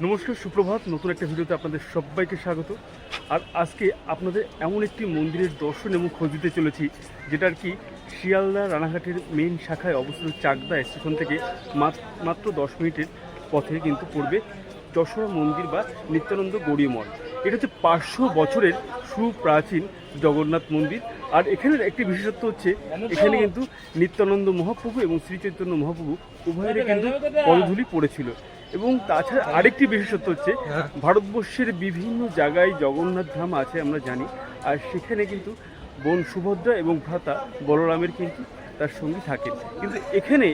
নমস্কার, সুপ্রভাত। নতুন একটা ভিডিওতে আপনাদের সবাইকে স্বাগত। আর আজকে আপনাদের এমন একটি মন্দিরের দর্শন এবং খোঁজ দিতে চলেছি, যেটা আর কি শিয়ালদা রানাঘাটের মেন শাখায় অবস্থিত চাকদা স্টেশন থেকে মাত- মাত্র দশ মিনিটের পথে কিন্তু পড়বে যশোরা মন্দির বা নিত্যানন্দ গৌরী মঠ এটা হচ্ছে পাঁচশো বছরের সুপ্রাচীন জগন্নাথ মন্দির। আর এখানের একটি বিশেষত্ব হচ্ছে, এখানে কিন্তু নিত্যানন্দ মহাপ্রভু এবং শ্রীচৈতন্য মহাপ্রভু উভয়েরই কিন্তু পদধূলি পড়েছিল। এবং তাছাড়া আরেকটি বিশেষত্ব হচ্ছে, ভারতবর্ষের বিভিন্ন জায়গায় জগন্নাথ ধাম আছে আমরা জানি, আর সেখানে কিন্তু বোন সুভদ্রা এবং ভ্রাতা বলরামের কিন্তু তার সঙ্গী থাকেন। কিন্তু এখানে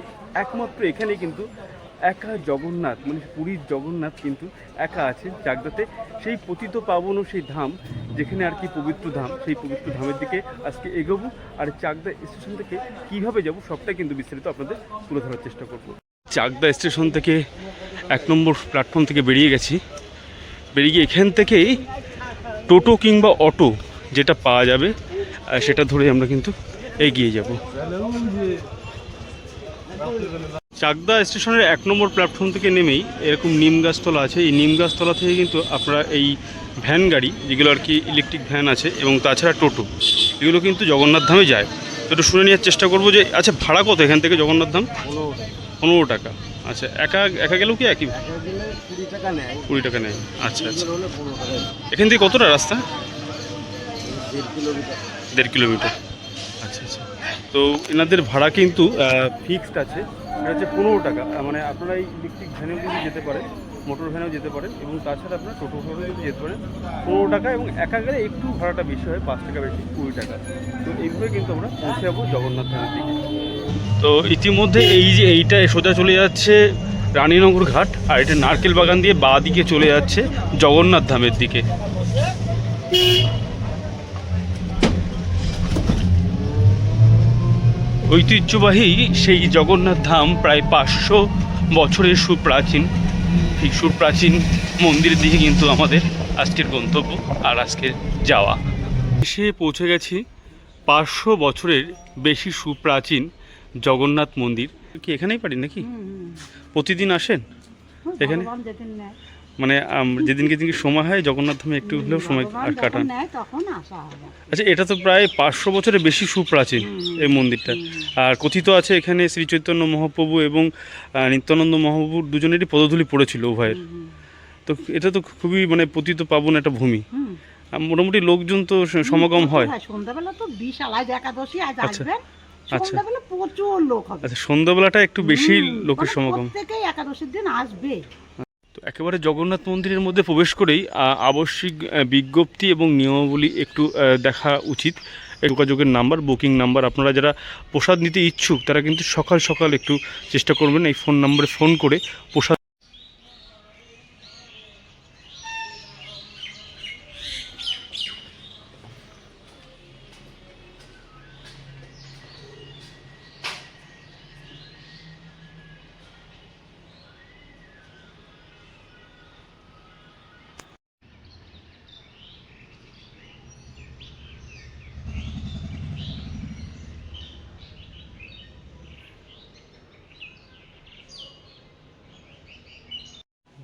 একমাত্র এখানে কিন্তু একা জগন্নাথ মানে পুরীর জগন্নাথ কিন্তু একা আছে চাকদাতে সেই পতিত পাবন সেই ধাম, যেখানে আর কি পবিত্র ধাম, সেই পবিত্র ধামের দিকে আজকে এগোবো। আর চাকদা স্টেশন থেকে কীভাবে যাব, সবটাই কিন্তু বিস্তারিত আপনাদের তুলে ধরার চেষ্টা করব। চাকদা স্টেশন থেকে এক নম্বর প্ল্যাটফর্ম থেকে বেরিয়ে গেছি। বেরিয়ে গিয়ে এখান থেকেই টোটো কিংবা অটো যেটা পাওয়া যাবে সেটা ধরে আমরা কিন্তু এগিয়ে যাব। চাকদা স্টেশনের এক নম্বর প্ল্যাটফর্ম থেকে নেমেই এরকম নিম গাছতলা আছে। এই নিম গাছতলা থেকে কিন্তু আপনারা এই ভ্যান গাড়ি, যেগুলো আর কি ইলেকট্রিক ভ্যান আছে এবং তাছাড়া টোটো, এগুলো কিন্তু জগন্নাথ ধামে যায়। তো একটু শুনে নেওয়ার চেষ্টা করব যে আচ্ছা ভাড়া কত এখান থেকে জগন্নাথ ধাম? পনেরো টাকা। আচ্ছা একা একা গেলেও কি একই? কুড়ি টাকা নেয়। কুড়ি টাকা নেয়। আচ্ছা আচ্ছা। এখান থেকে কতটা রাস্তা? দেড় কিলোমিটার। দেড় কিলোমিটার। আচ্ছা আচ্ছা। তো এনাদের ভাড়া কিন্তু ফিক্সড আছে। এটা হচ্ছে পনেরো টাকা। মানে আপনারা এই ইলেকট্রিক ভ্যানেও কিন্তু যেতে পারেন মোটর ভ্যানেও যেতে পারেন এবং তাছাড়া আপনারা টোটো ভ্যানেও যেতে পারেন পনেরো টাকা এবং একা গেলে একটু ভাড়াটা বেশি হয়, পাঁচ টাকা বেশি, কুড়ি টাকা। তো এইভাবে কিন্তু আমরা পৌঁছে যাব জগন্নাথ ধামের দিকে। তো ইতিমধ্যে এই যে এইটা সোজা চলে যাচ্ছে রানীনগর ঘাট, আর এটা নারকেল বাগান দিয়ে বাঁ দিকে চলে যাচ্ছে জগন্নাথ ধামের দিকে। ঐতিহ্যবাহী সেই জগন্নাথ ধাম প্রায় পাঁচশো বছরের সুপ্রাচীন। এই সুপ্রাচীন মন্দিরের দিকে কিন্তু আমাদের আজকের গন্তব্য আর আজকের যাওয়া। এসে পৌঁছে গেছি পাঁচশো বছরের বেশি সুপ্রাচীন জগন্নাথ মন্দির। কি এখানেই পারি নাকি? প্রতিদিন আসেন? এখানে? মানে যেদিনকে যেদিনকে সময় হয় জগন্নাথ ধামে একটু হলেও সময় কাটান। আচ্ছা এটা তো প্রায় পাঁচশো বছরের বেশি সুপ্রাচীন এই মন্দিরটা। আর কথিত আছে এখানে শ্রী চৈতন্য মহাপ্রভু এবং নিত্যানন্দ মহাপ্রভুর দুজনেরই পদধূলি পড়েছিল উভয়ের। তো এটা তো খুবই মানে পতিত পাবন একটা ভূমি। মোটামুটি লোকজন তো সমাগম হয়। সন্ধ্যাবেলা তো বিশাল আজ একাদশী আজ আচ্ছা। আসবেন। আচ্ছা। প্রচুর লোক হবে। আচ্ছা সন্ধ্যাবেলাটা একটু বেশি লোকের মানে সমাগম। প্রত্যেকেই একাদশীর দিন আসবে। একেবারে জগন্নাথ মন্দিরের মধ্যে প্রবেশ করেই আবশ্যিক বিজ্ঞপ্তি এবং নিয়মাবলী একটু দেখা উচিত। যোগাযোগের নাম্বার, বুকিং নাম্বার, আপনারা যারা প্রসাদ নিতে ইচ্ছুক, তারা কিন্তু সকাল সকাল একটু চেষ্টা করবেন এই ফোন নাম্বারে ফোন করে প্রসাদ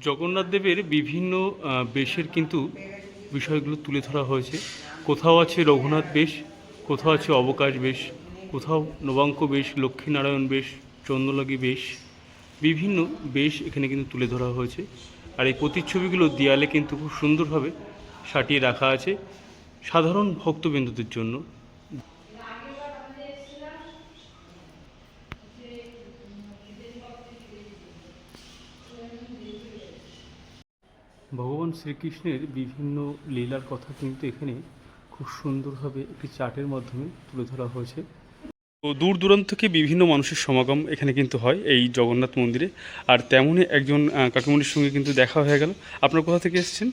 জগন্নাথ দেবের বিভিন্ন বেশের কিন্তু বিষয়গুলো তুলে ধরা হয়েছে। কোথাও আছে রঘুনাথ বেশ, কোথাও আছে অবকাশ বেশ, কোথাও নবাঙ্ক বেশ, লক্ষ্মীনারায়ণ বেশ, চন্দ্রলাগী বেশ, বিভিন্ন বেশ এখানে কিন্তু তুলে ধরা হয়েছে। আর এই প্রতিচ্ছবিগুলো দেয়ালে কিন্তু খুব সুন্দরভাবে সাটিয়ে রাখা আছে। সাধারণ ভক্তবিন্দুদের জন্য ভগবান শ্রীকৃষ্ণের বিভিন্ন লীলার কথা কিন্তু এখানে খুব সুন্দরভাবে একটি চার্টের মাধ্যমে তুলে ধরা হয়েছে। তো দূর দূরান্ত থেকে বিভিন্ন মানুষের সমাগম এখানে কিন্তু হয় এই জগন্নাথ মন্দিরে। আর তেমনই একজন কাকিমণির সঙ্গে কিন্তু দেখা হয়ে গেল। আপনার কোথা থেকে এসেছেন?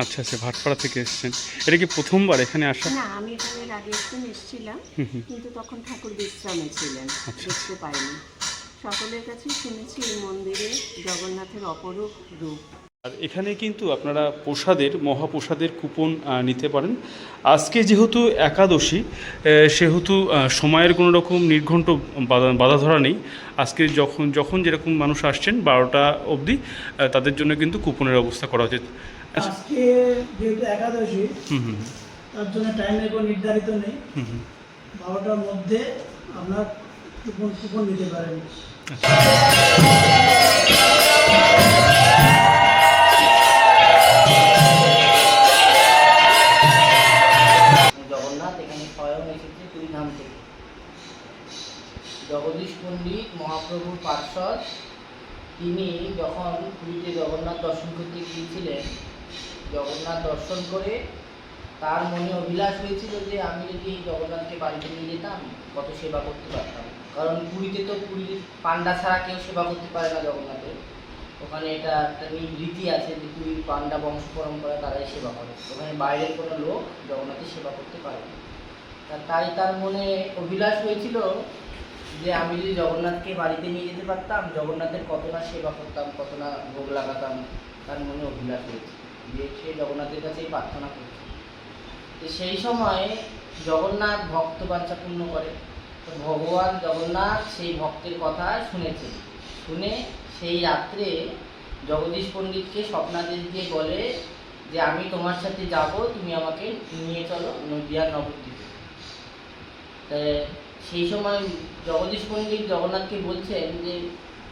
আচ্ছা আচ্ছা ভাটপাড়া থেকে এসেছেন। এটা কি প্রথমবার এখানে আসা? না আমি এখানে আগে একদিন এসেছিলাম। কিন্তু তখন ঠাকুর বিশ্রামে ছিলেন। আচ্ছা। দেখতে পাইনি। সকলের কাছে শুনেছি এই মন্দিরে জগন্নাথের অপরূপ রূপ। আর এখানে কিন্তু আপনারা প্রসাদের মহাপ্রসাদের কুপন নিতে পারেন। আজকে যেহেতু একাদশী সেহেতু সময়ের কোনো রকম নির্ঘণ্ট বাধা বাধা ধরা নেই। আজকে যখন যখন যেরকম মানুষ আসছেন বারোটা অবধি তাদের জন্য কিন্তু কুপনের ব্যবস্থা করা উচিত। আচ্ছা। আজকে যেহেতু একাদশী তার জন্য টাইমের কোনো নির্ধারিত নেই। বারোটার মধ্যে আপনার পারেন। জগন্নাথ, এখানে স্বয়ং এসেছে দুই ধাম থেকে। জগদীশ পণ্ডিত, মহাপ্রভুর পার্শ্বদ, তিনি যখন পুরীতে জগন্নাথ দর্শন করতে গিয়েছিলেন, জগন্নাথ দর্শন করে তার মনে অভিলাষ হয়েছিল যে আমি যদি এই জগন্নাথকে বাড়িতে নিয়ে যেতাম, কত সেবা করতে পারতাম। কারণ পুরীতে তো পুরীর পান্ডা ছাড়া কেউ সেবা করতে পারে না জগন্নাথের। ওখানে এটা একটা রীতি আছে যে পুরীর পান্ডা বংশ পরম্পরা তারাই সেবা করে। ওখানে বাইরের কোনো লোক জগন্নাথের সেবা করতে পারে না। তাই তার মনে অভিলাষ হয়েছিল যে আমি যদি জগন্নাথকে বাড়িতে নিয়ে যেতে পারতাম, জগন্নাথের কত না সেবা করতাম, কত না ভোগ লাগাতাম, তার মনে অভিলাষ হয়েছে। যে সে জগন্নাথের কাছেই প্রার্থনা করছে। সেই সময় জগন্নাথ ভক্ত বাঞ্ছা পূর্ণ করে। ভগবান জগন্নাথ সেই ভক্তের কথা শুনেছে শুনে সেই রাত্রে জগদীশ পণ্ডিতকে স্বপ্নাদেশ দিয়ে বলে যে, আমি তোমার সাথে যাব, তুমি আমাকে নিয়ে চলো নদিয়ার নবদ্বীপে সেই সময় জগদীশ পণ্ডিত জগন্নাথকে বলছেন যে,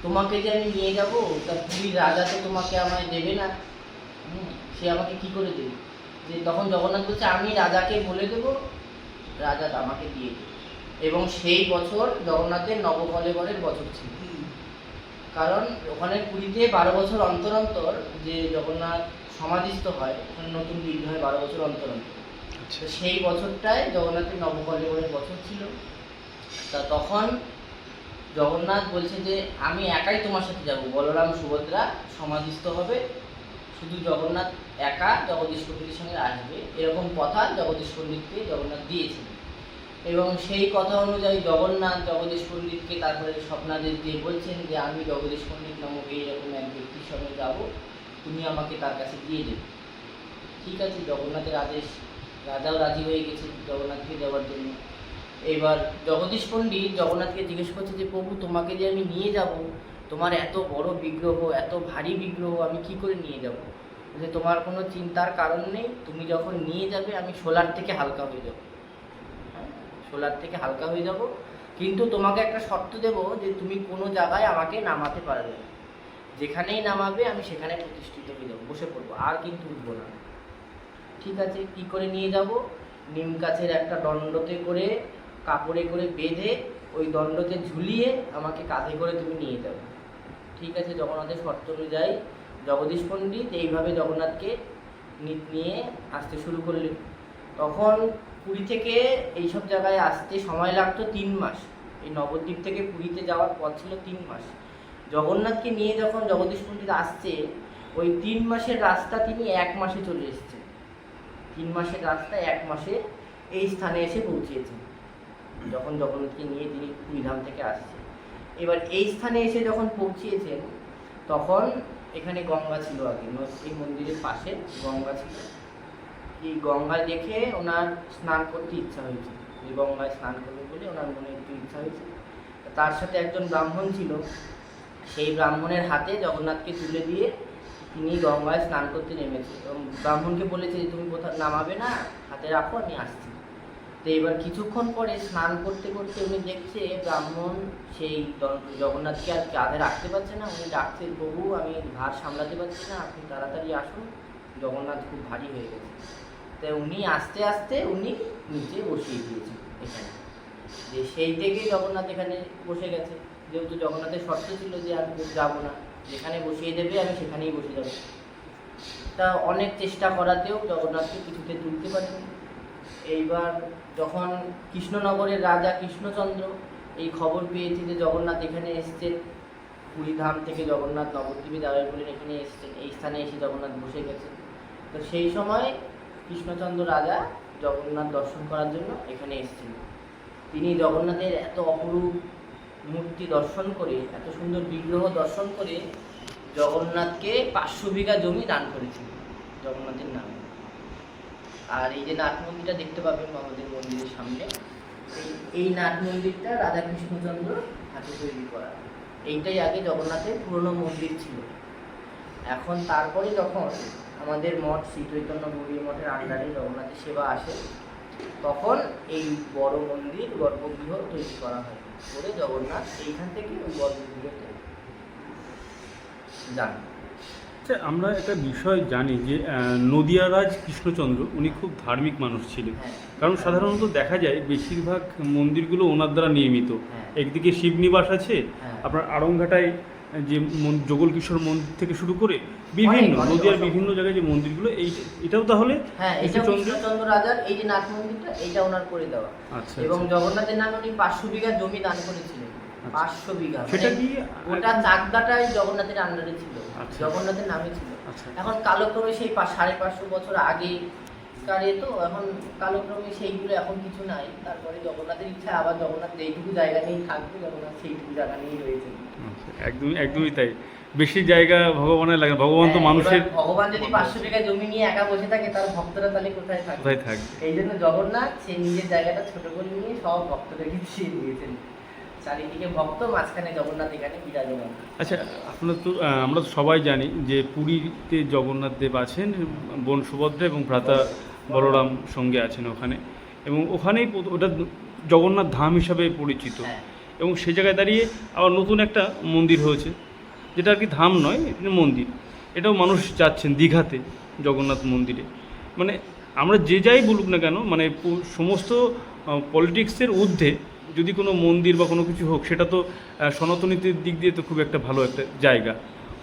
তোমাকে যে আমি নিয়ে যাব, তা পুরীর রাজা তো তোমাকে আমায় দেবে না। সে আমাকে কি করে দেবে? যে তখন জগন্নাথ বলছে, আমি রাজাকে বলে দেব, রাজা আমাকে দিয়ে দেবে। এবং সেই বছর জগন্নাথের নবকলেবরের বছর ছিল। কারণ ওখানে পুরীতে বারো বছর অন্তর অন্তর যে জগন্নাথ সমাধিস্থ হয় ওখানে নতুন বিগ্রহ হয় বারো বছর অন্তর অন্তর। আচ্ছা। তো সেই বছরটায় জগন্নাথের নবকলেবরের বছর ছিল। তা তখন জগন্নাথ বলছে যে আমি একাই তোমার সাথে যাব। বলরাম সুভদ্রা সমাধিস্থ হবে। শুধু জগন্নাথ একা জগদীশ পণ্ডিতের সঙ্গে আসবে। এরকম কথা জগদীশ পণ্ডিতকে জগন্নাথ দিয়েছিল এবং সেই কথা অনুযায়ী জগন্নাথ জগদীশ পণ্ডিতকে তারপরে স্বপ্নাদেশ দিয়ে বলছেন যে, আমি জগদীশ পণ্ডিত নামক এইরকম এক ব্যক্তির সঙ্গে যাব। তুমি আমাকে তার কাছে দিয়ে দেবে। ঠিক আছে, জগন্নাথের আদেশ, রাজাও রাজি হয়ে গেছে জগন্নাথকে দেওয়ার জন্য। এবার জগদীশ পণ্ডিত জগন্নাথকে জিজ্ঞেস করছে যে, প্রভু, তোমাকে যে আমি নিয়ে যাব, তোমার এত বড় বিগ্রহ, এত ভারী বিগ্রহ, আমি কি করে নিয়ে যাব? যে তোমার কোনো চিন্তার কারণ নেই। তুমি যখন নিয়ে যাবে, আমি সোলার থেকে হালকা হয়ে যাব। সোলার থেকে হালকা হয়ে যাব। কিন্তু তোমাকে একটা শর্ত দেব যে তুমি কোনো জায়গায় আমাকে নামাতে পারবে না। যেখানেই নামাবে আমি সেখানে প্রতিষ্ঠিত হয়ে যাব, বসে পড়ব, আর কিন্তু উঠবো না। ঠিক আছে, কি করে নিয়ে যাব? নিম গাছের একটা দণ্ডতে করে, কাপড়ে করে বেঁধে, ওই দণ্ডতে ঝুলিয়ে আমাকে কাঁধে করে তুমি নিয়ে যাবে ঠিক আছে, জগন্নাথের শর্ত অনুযায়ী জগদীশ পণ্ডিত এইভাবে জগন্নাথকে নিয়ে আসতে শুরু করলেন। তখন পুরী থেকে এইসব জায়গায় আসতে সময় লাগতো তিন মাস। এই নবদ্বীপ থেকে পুরীতে যাওয়ার পথ ছিল তিন মাস। জগন্নাথকে নিয়ে যখন জগদীশ পণ্ডিত আসছে, ওই তিন মাসের রাস্তা তিনি এক মাসে চলে এসছেন। তিন মাসের রাস্তা এক মাসে এই স্থানে এসে পৌঁছিয়েছেন যখন জগন্নাথকে নিয়ে তিনি পুরীধাম থেকে আসছে এবার এই স্থানে এসে যখন পৌঁছিয়েছেন তখন এখানে গঙ্গা ছিল আগে। এই মন্দিরের পাশে গঙ্গা ছিল। এই গঙ্গায় দেখে ওনার স্নান করতে ইচ্ছা হয়েছে। এই গঙ্গায় স্নান করবে বলে ওনার মনে একটু ইচ্ছা হয়েছে। তার সাথে একজন ব্রাহ্মণ ছিল। সেই ব্রাহ্মণের হাতে জগন্নাথকে তুলে দিয়ে তিনি গঙ্গায় স্নান করতে নেমেছে এবং ব্রাহ্মণকে বলেছে যে, তুমি কোথাও নামাবে না, হাতে রাখো, আমি আসছি। তো এবার কিছুক্ষণ পরে স্নান করতে করতে উনি দেখছে ব্রাহ্মণ সেই জগন্নাথকে আর কাঁধে রাখতে পারছে না। উনি ডাকছে, প্রভু, আমি ভার সামলাতে পারছি না, আপনি তাড়াতাড়ি আসুন। জগন্নাথ খুব ভারী হয়ে গেছে। তো উনি আস্তে আস্তে উনি নিচে বসিয়ে দিয়েছেন এখানে। যে সেই থেকে জগন্নাথ এখানে বসে গেছে। যেহেতু জগন্নাথের শর্ত ছিল যে আমি যাব না, যেখানে বসিয়ে দেবে আমি সেখানেই বসে যাব। তা অনেক চেষ্টা করাতেও জগন্নাথকে কিছুতে তুলতে পারেনি। এইবার যখন কৃষ্ণনগরের রাজা কৃষ্ণচন্দ্র এই খবর পেয়েছে যে জগন্নাথ এখানে এসছেন পুরীধাম থেকে জগন্নাথ নবদ্বীপে যাবেন বলে এখানে এসছেন, এই স্থানে এসে জগন্নাথ বসে গেছেন। তো সেই সময় কৃষ্ণচন্দ্র রাজা জগন্নাথ দর্শন করার জন্য এখানে এসেছেন তিনি জগন্নাথের এত অপরূপ মূর্তি দর্শন করে, এত সুন্দর বিগ্রহ দর্শন করে জগন্নাথকে পাঁচশো বিঘা জমি দান করেছিল জগন্নাথের নামে। আর এই যে নাট মন্দিরটা দেখতে পাবেন আমাদের মন্দিরের সামনে, এই- এই নাট মন্দিরটা রাধা কৃষ্ণচন্দ্র হাতে তৈরি করা। এইটাই আগে জগন্নাথের পুরনো মন্দির ছিল। এখন তারপরে যখন আমাদের মঠ শ্রী চৈতন্য গৌরী মঠের আন্ডারে জগন্নাথের সেবা আসে তখন এই বড় মন্দির গর্ভগৃহ তৈরি করা হয় করে জগন্নাথ এইখান থেকে ওই গর্ভগৃহতে যান। আচ্ছা আমরা একটা বিষয় জানি যে নদিয়ারাজ কৃষ্ণচন্দ্র উনি খুব ধার্মিক মানুষ ছিলেন। হ্যাঁ। কারণ সাধারণত দেখা যায় বেশিরভাগ মন্দিরগুলো ওনার দ্বারা নির্মিত। হ্যাঁ। একদিকে শিবনিবাস আছে হ্যাঁ। আপনার আড়ংঘাটায় যে যোগল কিশোর মন্দির থেকে শুরু করে বিভিন্ন নদিয়ার বিভিন্ন জায়গায় যে মন্দিরগুলো এই এটাও তাহলে হ্যাঁ এটা কৃষ্ণচন্দ্র রাজার এই যে নাট মন্দিরটা এইটা ওনার করে দেওয়া। আচ্ছা এবং আচ্ছা। জগন্নাথের নামে উনি পাঁচশো বিঘা জমি দান করেছিলেন। আচ্ছা। পাঁচশো বিঘা। সেটা মানে কি গোটা চাকদাটাই জগন্নাথের আন্ডারে ছিল। আচ্ছা। জগন্নাথের নামে ছিল। এখন কালক্রমে সেই সাড়ে পাঁচশো বছর আগে কারে তো এখন কালক্রমে সেইগুলো এখন কিছু নাই। তারপরে জগন্নাথের ইচ্ছা আবার জগন্নাথ যেইটুকু জায়গা নিয়েই থাকবে জগন্নাথ সেইটুকু জায়গা নিয়েই রয়েছে একদমই একদমই তাই। বেশি জায়গা ভগবানের লাগে ভগবান তো হ্যাঁ, মানুষের ভগবান যদি পাঁচশো বিঘা জমি নিয়ে একা বসে থাকে তার ভক্তরা তাহলে কোথায় থাকবে? কোথায় থাকে এই জন্য জগন্নাথ সে নিজের জায়গাটা ছোট করে নিয়ে সব ভক্তদেরকে দিয়ে দিয়েছেন। চারিদিকে ভক্ত মাঝখানে জগন্নাথ এখানে বিরাজমান। আচ্ছা আপনার তো আমরা তো সবাই জানি যে পুরীতে জগন্নাথ দেব আছেন বোন সুভদ্রা এবং ভ্রাতা বলরাম সঙ্গে আছেন ওখানে। এবং ওখানেই ওটা জগন্নাথ ধাম হিসাবে পরিচিত। হ্যাঁ। এবং সে জায়গায় দাঁড়িয়ে আবার নতুন একটা মন্দির হয়েছে যেটা আর কি ধাম নয় এটা মন্দির। এটাও মানুষ যাচ্ছেন দীঘাতে জগন্নাথ মন্দিরে। মানে আমরা যে যাই বলুক না কেন মানে সমস্ত পলিটিক্সের ঊর্ধ্বে যদি কোনো মন্দির বা কোনো কিছু হোক সেটা তো আহ, সনাতনীদের দিক দিয়ে তো খুব একটা ভালো একটা জায়গা।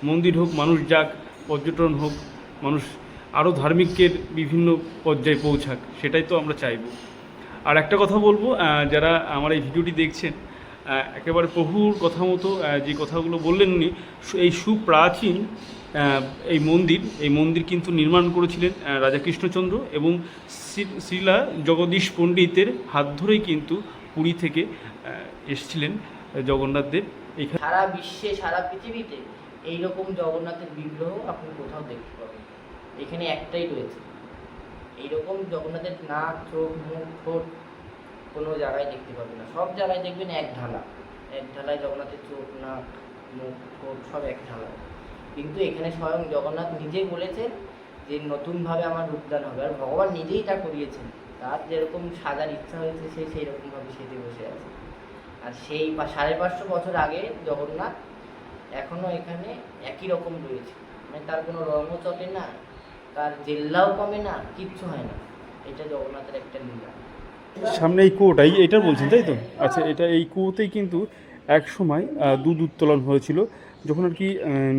মন্দির হোক মানুষ যাক পর্যটন হোক মানুষ আরও ধার্মিকের বিভিন্ন পর্যায়ে পৌঁছাক সেটাই তো আমরা চাইব। আর একটা কথা বলব যারা আমার এই ভিডিওটি দেখছেন একেবারে প্রভুর কথা মতো যে কথাগুলো বললেন উনি এই সুপ্রাচীন এই মন্দির এই মন্দির কিন্তু নির্মাণ করেছিলেন রাজা কৃষ্ণচন্দ্র এবং শ্রী- শ্রীলা জগদীশ পণ্ডিতের হাত ধরেই কিন্তু পুরী থেকে এসছিলেন জগন্নাথ দেব। এখানে সারা বিশ্বে, সারা পৃথিবীতে এইরকম জগন্নাথের বিগ্রহ আপনি কোথাও দেখতে পাবেন। এখানে একটাই রয়েছে। এইরকম জগন্নাথের নাক, চোখ, মুখ, ঠোঁট কোনো জায়গায় দেখতে পাবেন না। সব জায়গায় দেখবেন এক ঢালা। এক ঢালায় জগন্নাথের চোখ নাক মুখ, ঠোঁট, সব এক ঢালা। কিন্তু এখানে স্বয়ং জগন্নাথ নিজেই বলেছেন যে নতুনভাবে আমার রূপদান হবে। আর ভগবান নিজেই তা করিয়েছেন। তার যেরকম সাজার ইচ্ছা হয়েছে, সে সেই রকমভাবে সেজে বসে আছে। আর সেই সাড়ে পাঁচশো বছর আগে জগন্নাথ এখনও এখানে একই রকম রয়েছে। মানে তার কোনো রঙও চটে না, তার জেল্লাও কমে না, কিচ্ছু হয় না। এটা জগন্নাথের একটা লীলা। সামনে এই কুয়োটা এটা বলছেন, তাই তো? আচ্ছা এটা এই কুয়োতেই কিন্তু এক সময় দুধ উত্তোলন হয়েছিল। যখন আর কি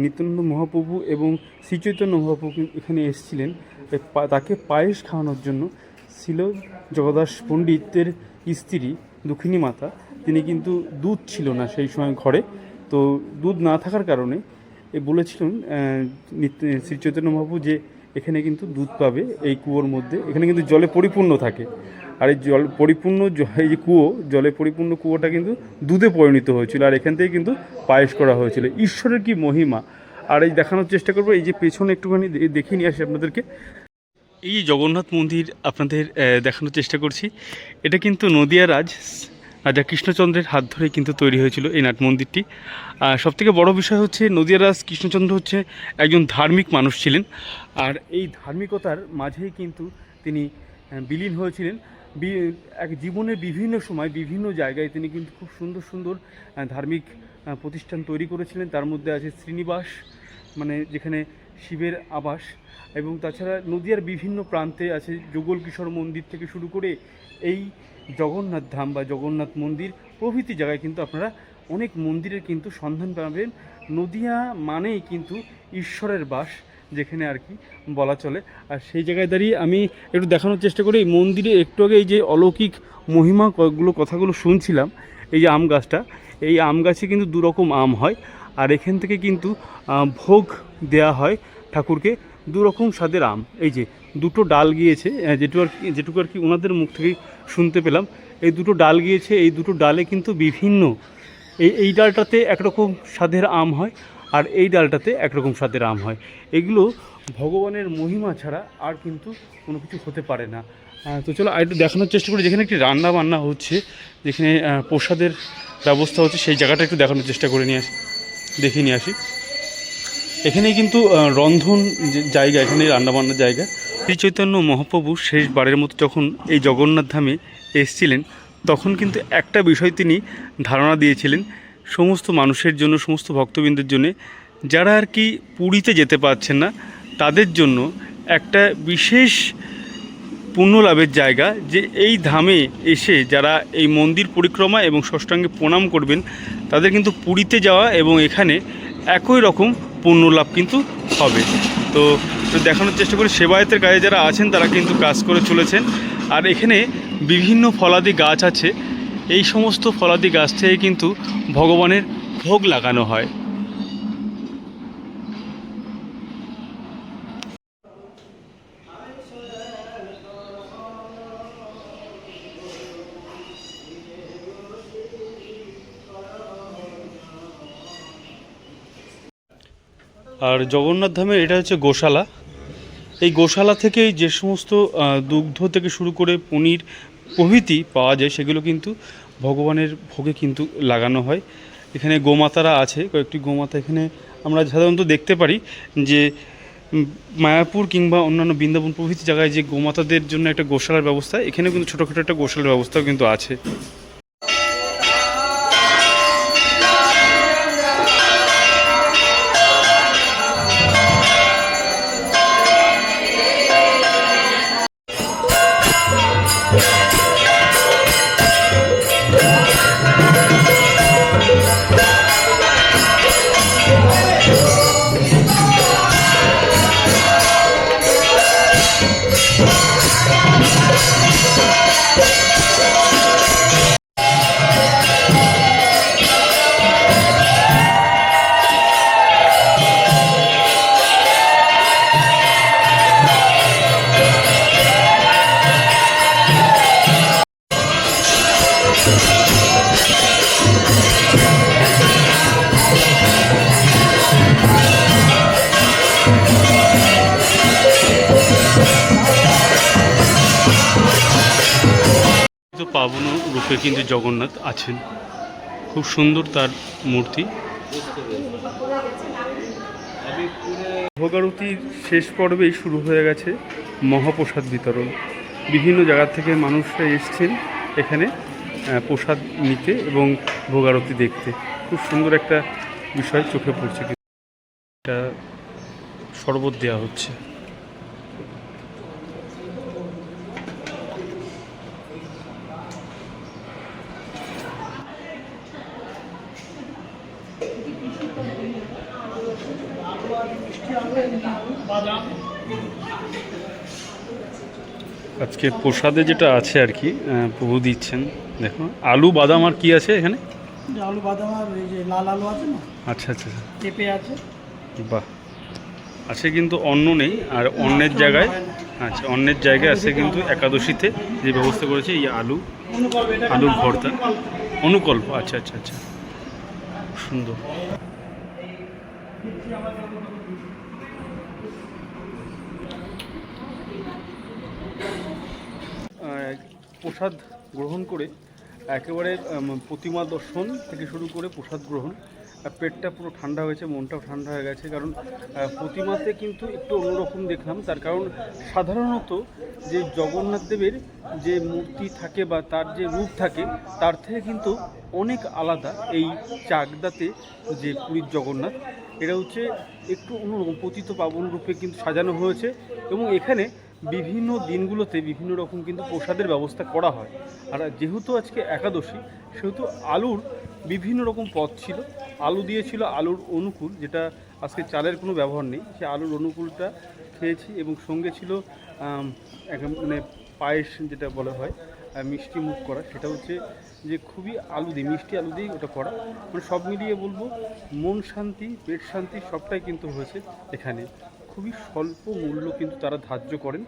নিত্যানন্দ মহাপ্রভু এবং শ্রীচৈতন্য মহাপ্রভু এখানে এসেছিলেন তাকে পায়েস খাওয়ানোর জন্য ছিল জগদাস পণ্ডিতের স্ত্রী দুঃখিনী মাতা। তিনি কিন্তু দুধ ছিল না সেই সময় ঘরে। তো দুধ না থাকার কারণে এ বলেছিলেন শ্রী চৈতন্য মহাপ্রভু যে এখানে কিন্তু দুধ পাবে এই কুয়োর মধ্যে। এখানে কিন্তু জলে পরিপূর্ণ থাকে। আর এই জল পরিপূর্ণ এই যে কুয়ো জলে পরিপূর্ণ কুয়োটা কিন্তু দুধে পরিণত হয়েছিল আর এখান থেকে কিন্তু পায়েস করা হয়েছিল। ঈশ্বরের কি মহিমা? আর এই দেখানোর চেষ্টা করব, এই যে পেছনে একটুখানি দে- দেখিয়ে নিয়ে আসি আপনাদেরকে। এই জগন্নাথ মন্দির আপনাদের দেখানোর চেষ্টা করছি। এটা কিন্তু নদিয়া রাজ, রাজা কৃষ্ণচন্দ্রের হাত ধরে কিন্তু তৈরি হয়েছিল এই নাট মন্দিরটি। সব থেকে বড় বিষয় হচ্ছে, নদিয়া রাজ কৃষ্ণচন্দ্র হচ্ছে একজন ধার্মিক মানুষ ছিলেন। আর এই ধার্মিকতার মাঝেই কিন্তু তিনি বিলীন হয়েছিলেন। এক জীবনের বিভিন্ন সময় বিভিন্ন জায়গায় তিনি কিন্তু খুব সুন্দর সুন্দর ধার্মিক প্রতিষ্ঠান তৈরি করেছিলেন। তার মধ্যে আছে শ্রীনিবাস মানে যেখানে শিবের আবাস এবং তাছাড়া নদিয়ার বিভিন্ন প্রান্তে আছে যুগল কিশোর মন্দির থেকে শুরু করে এই জগন্নাথ ধাম বা জগন্নাথ মন্দির প্রভৃতি জায়গায় কিন্তু আপনারা অনেক মন্দিরের কিন্তু সন্ধান পাবেন। নদিয়া মানেই কিন্তু ঈশ্বরের বাস। যেখানে আর কি বলা চলে। আর সেই জায়গায় দাঁড়িয়ে আমি একটু দেখানোর চেষ্টা করি। এই মন্দিরে একটু আগে এই যে অলৌকিক মহিমা কয়েকগুলো কথাগুলো শুনছিলাম, এই যে আম গাছটা, এই আম গাছে কিন্তু দু রকম আম হয়। আর এখান থেকে কিন্তু ভোগ দেয়া হয় ঠাকুরকে দু রকম স্বাদের আম। এই যে দুটো ডাল গিয়েছে যেটুকু আর যেটুকু আর কি ওনাদের মুখ থেকে শুনতে পেলাম। এই দুটো ডাল গিয়েছে, এই দুটো ডালে কিন্তু বিভিন্ন, এই এই ডালটাতে একরকম স্বাদের আম হয়। আর এই ডালটাতে একরকম স্বাদের আম হয়। এগুলো ভগবানের মহিমা ছাড়া আর কিন্তু কোনো কিছু হতে পারে না। তো চলো আর একটু দেখানোর চেষ্টা করি। যেখানে একটি রান্না বান্না হচ্ছে, যেখানে প্রসাদের ব্যবস্থা হচ্ছে, সেই জায়গাটা একটু দেখানোর চেষ্টা করে নিয়ে আসি, দেখে নিয়ে আসি। এখানে কিন্তু রন্ধন জায়গা এখানে রান্নাবান্নার জায়গা। শ্রী চৈতন্য মহাপ্রভু শেষবারের মতো যখন এই জগন্নাথ ধামে এসেছিলেন, তখন কিন্তু একটা বিষয় তিনি ধারণা দিয়েছিলেন সমস্ত মানুষের জন্য, সমস্ত ভক্তবৃন্দের জন্য, যারা আর কি পুরীতে যেতে পারছেন না, তাদের জন্য একটা বিশেষ পুণ্য লাভের জায়গা যে এই ধামে এসে যারা এই মন্দির পরিক্রমা এবং ষষ্ঠাঙ্গে প্রণাম করবেন, তাদের কিন্তু পুরীতে যাওয়া এবং এখানে একই রকম পুণ্য লাভ কিন্তু হবে। তো দেখানোর চেষ্টা করি, সেবায়তের কাজে যারা আছেন, তারা কিন্তু কাজ করে চলেছেন। আর এখানে বিভিন্ন ফলাদি গাছ আছে এই সমস্ত ফলাদি গাছ থেকে কিন্তু ভগবানের ভোগ লাগানো হয়। আর জগন্নাথ ধামের এটা হচ্ছে গোশালা। এই গোশালা থেকেই যে সমস্ত দুগ্ধ থেকে শুরু করে পনির প্রভৃতি পাওয়া যায়, সেগুলো কিন্তু ভগবানের ভোগে কিন্তু লাগানো হয়। এখানে গোমাতারা আছে, কয়েকটি গোমাতা এখানে আমরা সাধারণত দেখতে পারি যে মায়াপুর কিংবা অন্যান্য বৃন্দাবন প্রভৃতি জায়গায় যে গোমাতাদের জন্য একটা গোশালার ব্যবস্থা, এখানেও কিন্তু ছোটোখাটো একটা গোশালার ব্যবস্থাও কিন্তু আছে। জগন্নাথ আছেন। খুব সুন্দর তার মূর্তি। ভোগারতির শেষ পর্বেই শুরু হয়ে গেছে মহাপ্রসাদ বিতরণ। বিভিন্ন জায়গা থেকে মানুষরা এসছেন এখানে প্রসাদ নিতে এবং ভোগারতি দেখতে। খুব সুন্দর একটা বিষয় চোখে পড়ছে এটা শরবত দেওয়া হচ্ছে। আজকে প্রসাদে যেটা আছে আর কি প্রভু দিচ্ছেন দেখো আলু বাদাম আর কি আছে এখানে? আলু বাদাম আর এই যে লাল আলু আছে না? আচ্ছা আচ্ছা আচ্ছা। পেঁপে আছে। বাহ আছে কিন্তু অন্ন নেই আর অন্যের জায়গায় আচ্ছা অন্যের জায়গায় আছে কিন্তু একাদশীতে যে ব্যবস্থা করেছে এই আলু আলুর ভর্তা। অনুকল্প আচ্ছা আচ্ছা আচ্ছা। সুন্দর। প্রসাদ গ্রহণ করে একেবারে প্রতিমা দর্শন থেকে শুরু করে প্রসাদ গ্রহণ পেটটা পুরো ঠান্ডা হয়েছে, মনটাও ঠান্ডা হয়ে গেছে, কারণ প্রতিমাতে কিন্তু একটু অন্যরকম দেখলাম, তার কারণ সাধারণত যে জগন্নাথ দেবের যে মূর্তি থাকে বা তার যে রূপ থাকে, তার থেকে কিন্তু অনেক আলাদা এই চাকদাতে যে পুরীর জগন্নাথ। এটা হচ্ছে একটু অন্যরকম, পতিত পাবন রূপে কিন্তু সাজানো হয়েছে এবং এখানে বিভিন্ন দিনগুলোতে বিভিন্ন রকম কিন্তু প্রসাদের ব্যবস্থা করা হয়। আর যেহেতু আজকে একাদশী, সেহেতু আলুর বিভিন্ন রকম পদ ছিল। আলু দিয়েছিল আলুর অনুকূল, যেটা আজকে চালের কোনো ব্যবহার নেই। সে আলুর অনুকূলটা খেয়েছি এবং সঙ্গে ছিল মানে পায়েস যেটা বলা হয় মিষ্টি মুখ করা। সেটা হচ্ছে যে খুবই আলু দিয়ে, মিষ্টি আলু দিয়েই ওটা করা। মানে সব মিলিয়ে বলব, মন শান্তি, পেট শান্তি সবটাই কিন্তু হয়েছে এখানে। খুবই স্বল্প মূল্য কিন্তু তারা ধার্য করেন।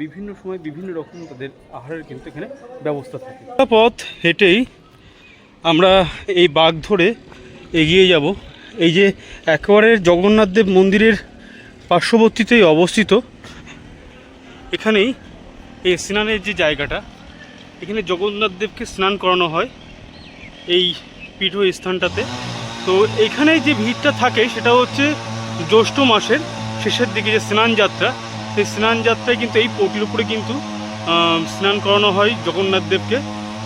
বিভিন্ন সময় বিভিন্ন রকম তাদের আহারের কিন্তু এখানে ব্যবস্থা থাকে। পথ হেঁটেই আমরা এই বাঘ ধরে এগিয়ে যাব। এই যে একেবারে জগন্নাথ দেব মন্দিরের পার্শ্ববর্তীতেই অবস্থিত। এখানেই এই স্নানের যে জায়গাটা, এখানে জগন্নাথ দেবকে স্নান করানো হয় এই পীঠ স্থানটাতে তো এখানে যে ভিড়টা থাকে সেটা হচ্ছে জ্যৈষ্ঠ মাসের শেষের দিকে যে স্নান যাত্রা, সেই স্নান যাত্রায় কিন্তু এই পটির উপরে কিন্তু স্নান করানো হয় জগন্নাথ দেবকে।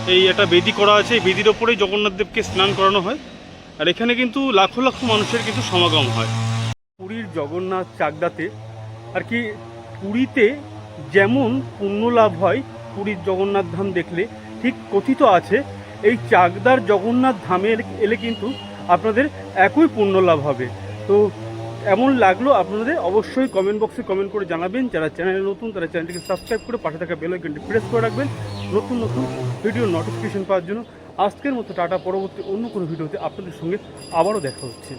এই একটা বেদি করা আছে, এই বেদির ওপরেই জগন্নাথ দেবকে স্নান করানো হয়। আর এখানে কিন্তু লাখো লাখো মানুষের কিন্তু সমাগম হয়। পুরীর জগন্নাথ চাকদাতে, আর কি পুরীতে যেমন পুণ্য লাভ হয়, পুরীর জগন্নাথ ধাম দেখলে ঠিক কথিত আছে, এই চাকদার জগন্নাথ ধামে এলে- এলে কিন্তু আপনাদের একই পুণ্য লাভ হবে। তো এমন লাগল আপনাদের, অবশ্যই কমেন্ট বক্সে কমেন্ট করে জানাবেন। যারা চ্যানেলে নতুন, তারা চ্যানেলটিকে সাবস্ক্রাইব করে পাশে থাকা বেল আইকনটি প্রেস করে রাখবেন। নতুন নতুন ভিডিও নোটিফিকেশন পাওয়ার জন্য। আজকের মতো টাটা, পরবর্তী অন্য কোনো ভিডিওতে আপনাদের সঙ্গে আবারও দেখা হচ্ছে।